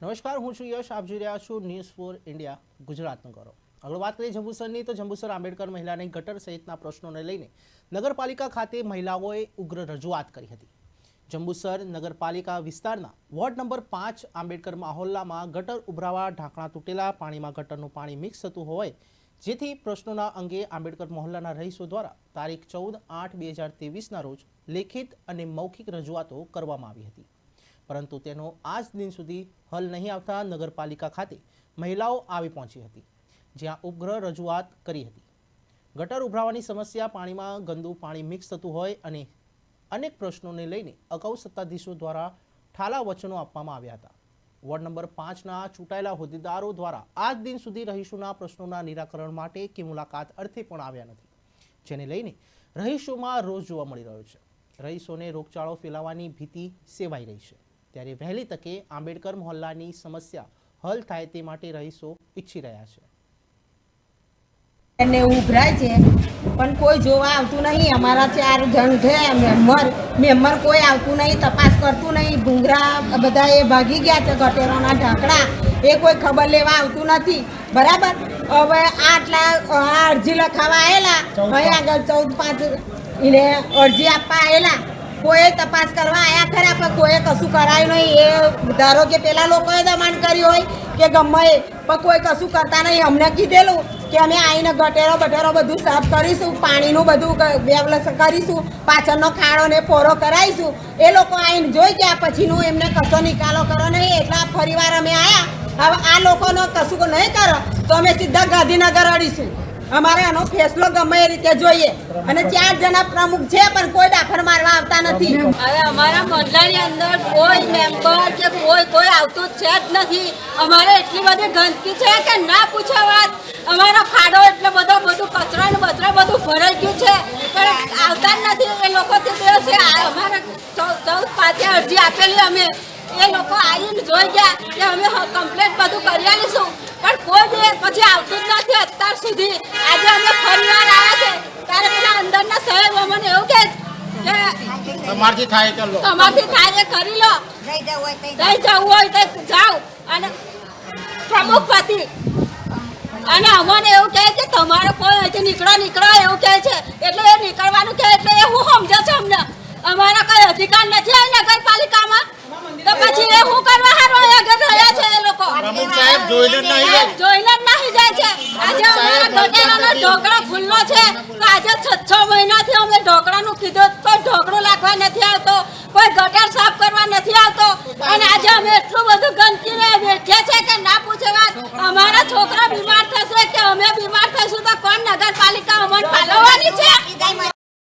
નમસ્કાર, હું છું યશ. આપ જોઈ રહ્યા છું ન્યૂઝ ફોર ઇન્ડિયા ગુજરાતનો કરો આગળ વાત કરીએ જંબુસરની, તો જંબુસર આંબેડકર મહિલાની ગટર સહિતના પ્રશ્નોને લઈને નગરપાલિકા ખાતે મહિલાઓએ ઉગ્ર રજૂઆત કરી હતી. જંબુસર નગરપાલિકા વિસ્તારના વોર્ડ નંબર પાંચ આંબેડકર માહોલ્લામાં ગટર ઉભરાવા ઢાંકણા તૂટેલા, પાણીમાં ગટરનું પાણી મિક્સ થતું હોય, જેથી પ્રશ્નોના અંગે આંબેડકર મહોલ્લાના રહીશો દ્વારા તારીખ ચૌદ આઠ બે હજાર તેવીસના રોજ લેખિત અને મૌખિક રજૂઆતો કરવામાં આવી હતી. પરંતુ તેનો આજ દિન સુધી હલ નહીં આવતા નગરપાલિકા ખાતે મહિલાઓ આવી પહોંચી હતી, જ્યાં ઉગ્ર રજૂઆત કરી હતી. ગટર ઉભરાવાની સમસ્યા પાણીમાં ગંદુ પાણી મિક્સ થતું હોય અને અનેક પ્રશ્નોને લઈને અગાઉ સત્તાધીશો દ્વારા ઠાલા વચનો આપવામાં આવ્યા હતા. વોર્ડ નંબર પાંચના ચૂંટાયેલા હોદ્દેદારો દ્વારા આજ દિન સુધી રહીશોના પ્રશ્નોના નિરાકરણ માટે કે મુલાકાત અર્થે પણ આવ્યા નથી, જેને લઈને રહીશોમાં રોષ જોવા મળી રહ્યો છે. રહીશોને રોગચાળો ફેલાવાની ભીતિ સેવાઈ રહી છે. ત્યારે વહેલી તકે આંબેડકર મહોલ્લાની સમસ્યા હલ થાય તે માટે રહીશો ઈચ્છી રહ્યા છે. એને ઉભરાય છે પણ કોઈ જોવા આવતું નહીં. અમારા ચાર જણ છે મેમ્બર. મેમ્બર કોઈ આવતું નહીં તપાસ કરતું નહીં. ભૂંગરા બધા એ ભાગી ગયા છે ગટેરોના ઢાંકડા એ કોઈ ખબર લેવા આવતું નથી. બરાબર? હવે આટલા આ અરજી લખાવા આવેલા હવે આગળ ચૌદ પાંચ એને અરજી આપવા આવેલા કોઈ તપાસ કરવા આવ્યા ખરા, પણ કોઈએ કશું કરાયું નહીં. એ ધારો કે પેલા લોકોએ દબાણ કર્યું હોય કે ગમે પણ કોઈ કશું કરતા નહીં. અમને કીધેલું કે અમે આવીને ગટેરો બટેરો બધું સાફ કરીશું, પાણીનું બધું ક- કરીશું, પાછળનો ખાડો ને પોરો કરાવીશું. એ લોકો આવીને જોઈ ગયા, પછીનું એમને કશો નિકાલો કરો નહીં. એટલા ફરીવાર અમે આવ્યા હવે આ લોકોનો કશું નહીં કરો, તો અમે સીધા ગાંધીનગર અડીશું. અમારે આનો ફેસલો ગમે એ રીતે જોઈએ. અને ચાર જણા પ્રમુખ છે, પણ કોઈ દાખલ મારવા આવતા નથી. હવે અમારા મહોલ્લાની અંદર કોઈ મેમ્બર કે કોઈ કોઈ આવતું છે જ નથી. અમારે એટલી બધી ગંદકી છે કે ના પૂછો વાત. અમારો ખાડો એટલો બધો, બધું કચરો ને બચરો બધું ભરાઈ ગયું છે. પણ આવતા જ નથી. એ લોકો દિવસે અમારે ચૌદ પાંચે અરજી આપેલી અમે. એ લોકો આવીને જોઈ ગયા કે અમે કમ્પ્લેટ બધું કરી આવીશું પણ કોઈ પછી આવતું જ અત્યાર સુધી આજે અમે ફરીવાર આવ્યા છે. ત્યારે પેલા અંદરના સાહેબ અમને એવું કે તમારથી થાય તો લો. તમારથી થાય એ કરી લો. જઈ જવું હોય તો જાઓ. અને પ્રમુખ પતિ. અને અમને એવું કહે કે તમારો કોઈ અહીંથી નીકળો નીકળો એવું કહે છે. એટલે એ નીકળવાનું કહે એટલે એ હું સમજે છે અમને અમારા કઈ અધિકાર નથી આ નગરપાલિકામાં તો પછી એ હું કરવા હારો આગળ રહ્યા છે એ લોકો પ્રમુખ સાહેબ જોઈને જ નહીં જાય. જોઈને જ નાહી જાય છે આજે અમારા ગટેરાનો ખુલ્લો છે તો આજે છ છ મહિનાથી અમે ઢોકળાનું કીધું, કોઈ ઢોકળું લાગવા નથી આવતો, કોઈ ગટર સાફ કરવા નથી આવતો. અને આજે અમે એટલું બધું ગંદકીને બેઠીએ છે કે ના પૂછે વાત. અમારા છોકરા બીમાર થશે કે અમે બીમાર થઈશું તો કોણ નગરપાલિકા અમને